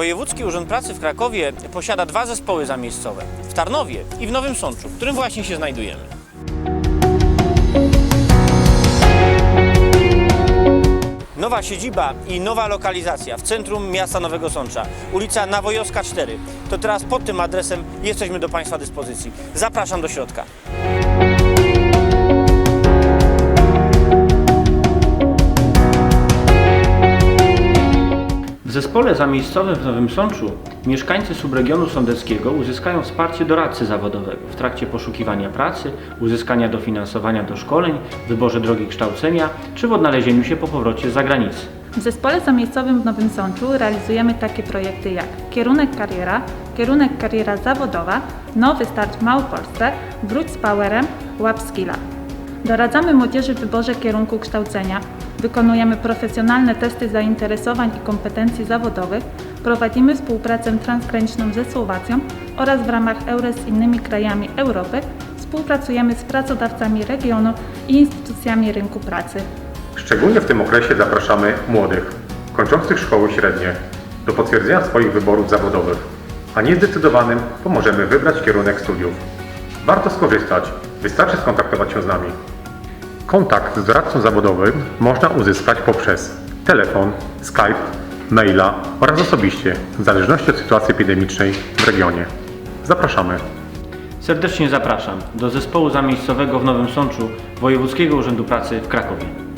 Wojewódzki Urząd Pracy w Krakowie posiada dwa zespoły zamiejscowe. W Tarnowie i w Nowym Sączu, w którym właśnie się znajdujemy. Nowa siedziba i nowa lokalizacja w centrum miasta Nowego Sącza, ulica Nawojowska 4. To teraz pod tym adresem jesteśmy do Państwa dyspozycji. Zapraszam do środka. Zespole zamiejscowym w Nowym Sączu mieszkańcy subregionu sądeckiego uzyskają wsparcie doradcy zawodowego w trakcie poszukiwania pracy, uzyskania dofinansowania do szkoleń, wyborze drogi kształcenia czy w odnalezieniu się po powrocie z zagranicy. W zespole zamiejscowym w Nowym Sączu realizujemy takie projekty jak Kierunek Kariera, Kierunek Kariera Zawodowa, Nowy Start w Małopolsce, Wróć z Powerem, Łap Skilla. Doradzamy młodzieży w wyborze kierunku kształcenia, wykonujemy profesjonalne testy zainteresowań i kompetencji zawodowych, prowadzimy współpracę transgraniczną ze Słowacją oraz w ramach EURES z innymi krajami Europy współpracujemy z pracodawcami regionu i instytucjami rynku pracy. Szczególnie w tym okresie zapraszamy młodych, kończących szkoły średnie, do potwierdzenia swoich wyborów zawodowych, a niezdecydowanym pomożemy wybrać kierunek studiów. Warto skorzystać, wystarczy skontaktować się z nami. Kontakt z doradcą zawodowym można uzyskać poprzez telefon, Skype, maila oraz osobiście, w zależności od sytuacji epidemicznej w regionie. Zapraszamy. Serdecznie zapraszam do zespołu zamiejscowego w Nowym Sączu Wojewódzkiego Urzędu Pracy w Krakowie.